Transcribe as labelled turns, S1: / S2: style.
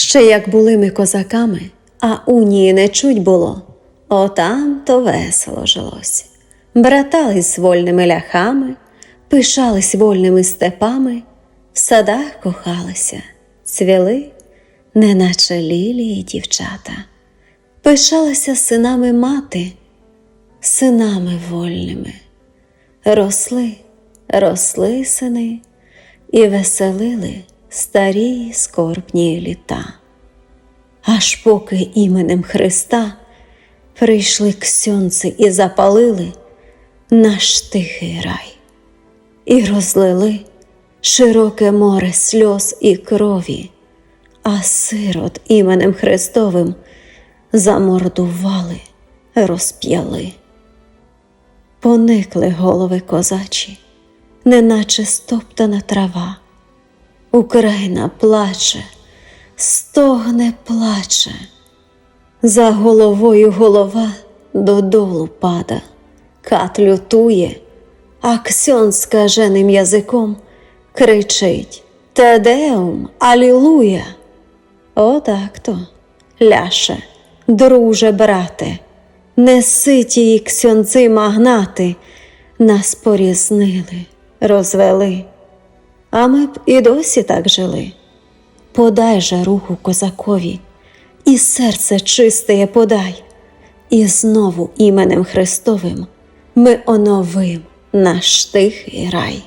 S1: Ще як були ми козаками, а унії не чуть було, отам то весело жилось. Братались вольними ляхами, пишались вольними степами, в садах кохалися, цвіли, неначе лілії дівчата. Пишалася синами мати, синами вольними. Росли, росли сини і веселили старі скорбні літа. Аж поки іменем Христа прийшли ксьонці і запалили наш тихий рай, і розлили широке море сльоз і крові, а сирот іменем Христовим замордували, розп'яли. Поникли голови козачі, неначе стоптана трава. Україна плаче, стогне плаче, за головою голова додолу пада, кат лютує, а ксьон скаженим язиком кричить. Тедеум, Алілуя. Отак то, ляше, друже, брате, неси тії ксьонци магнати, нас порізнили, розвели. А ми б і досі так жили. Подай же руху козакові, і серце чистеє подай, і знову іменем Христовим ми оновим наш тихий рай.